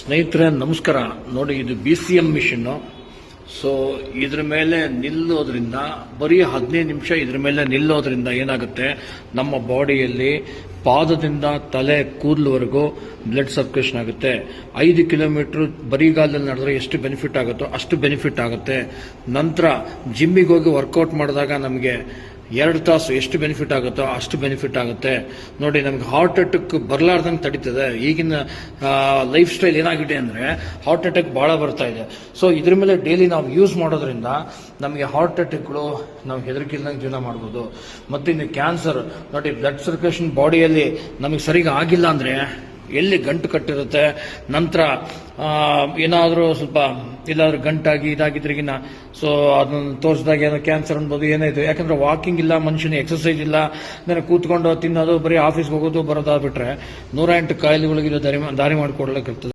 ಸ್ನೇಹಿತರೆ, ನಮಸ್ಕಾರ. ನೋಡಿ, ಇದು ಬಿ ಸಿ ಎಂ ಮಿಷನ್ನು ಸೊ ಇದ್ರ ಮೇಲೆ ನಿಲ್ಲೋದ್ರಿಂದ, ಬರೀ ಹದಿನೈದು ನಿಮಿಷ ಇದ್ರ ಮೇಲೆ ನಿಲ್ಲೋದ್ರಿಂದ ಏನಾಗುತ್ತೆ? ನಮ್ಮ ಬಾಡಿಯಲ್ಲಿ ಪಾದದಿಂದ ತಲೆ ಕೂದಲುವರೆಗೂ ಬ್ಲಡ್ ಸರ್ಕ್ಯುಲೇಷನ್ ಆಗುತ್ತೆ. ಐದು ಕಿಲೋಮೀಟರ್ ಬರಿಗಾಲದಲ್ಲಿ ನಡೆದ್ರೆ ಎಷ್ಟು ಬೆನಿಫಿಟ್ ಆಗುತ್ತೋ ಅಷ್ಟು ಬೆನಿಫಿಟ್ ಆಗುತ್ತೆ. ನಂತರ ಜಿಮ್ಮಿಗೆ ಹೋಗಿ ವರ್ಕೌಟ್ ಮಾಡಿದಾಗ ನಮಗೆ ಎರಡು ತಾಸು ಎಷ್ಟು ಬೆನಿಫಿಟ್ ಆಗುತ್ತೋ ಅಷ್ಟು ಬೆನಿಫಿಟ್ ಆಗುತ್ತೆ. ನೋಡಿ, ನಮ್ಗೆ ಹಾರ್ಟ್ ಅಟ್ಯಾಕ್ ಬರಲಾರ್ದಂಗೆ ತಡೀತದೆ. ಈಗಿನ ಲೈಫ್ ಸ್ಟೈಲ್ ಏನಾಗಿದೆ ಅಂದರೆ ಹಾರ್ಟ್ ಅಟ್ಯಾಕ್ ಭಾಳ ಬರ್ತಾ ಇದೆ. ಸೊ ಇದ್ರ ಮೇಲೆ ಡೈಲಿ ನಾವು ಯೂಸ್ ಮಾಡೋದ್ರಿಂದ ನಮಗೆ ಹಾರ್ಟ್ ಅಟ್ಯಾಕ್ಗಳು ನಾವು ಹೆದರಿಕಿಲ್ದಂಗೆ ಜೀವನ ಮಾಡ್ಬೋದು. ಮತ್ತು ಇನ್ನು ಕ್ಯಾನ್ಸರ್ ನೋಡಿ ಬ್ಲಡ್ ಸರ್ಕ್ಯುಲೇಷನ್ ಬಾಡಿಯಲ್ಲಿ ನಮಗೆ ಸರಿಗೆ ಆಗಿಲ್ಲ ಅಂದರೆ ಎಲ್ಲಿ ಗಂಟು ಕಟ್ಟಿರುತ್ತೆ, ನಂತರ ಏನಾದರೂ ಸ್ವಲ್ಪ ಇಲ್ಲಾದರೂ ಗಂಟಾಗಿ ಇದಾಗಿದ್ರಿಗಿನ ಸೊ ಅದನ್ನ ತೋರಿಸಿದಾಗ ಏನೋ ಕ್ಯಾನ್ಸರ್ ಅನ್ಬೋದು ಏನಾಯಿತು ಯಾಕಂದರೆ ವಾಕಿಂಗ್ ಇಲ್ಲ ಮನುಷ್ಯನ ಎಕ್ಸಸೈಸ್ ಇಲ್ಲ ನಾನು ಕೂತ್ಕೊಂಡು ತಿನ್ನೋದು, ಬರೀ ಆಫೀಸ್ಗೆ ಹೋಗೋದು ಬರೋದಾಗ್ಬಿಟ್ರೆ ನೂರ ಎಂಟು ಕಾಯಿಲೆಗಳಿಗೆ ದಾರಿ ದಾರಿ ಮಾಡಿಕೊಡ್ಲಿಕ್ಕೆ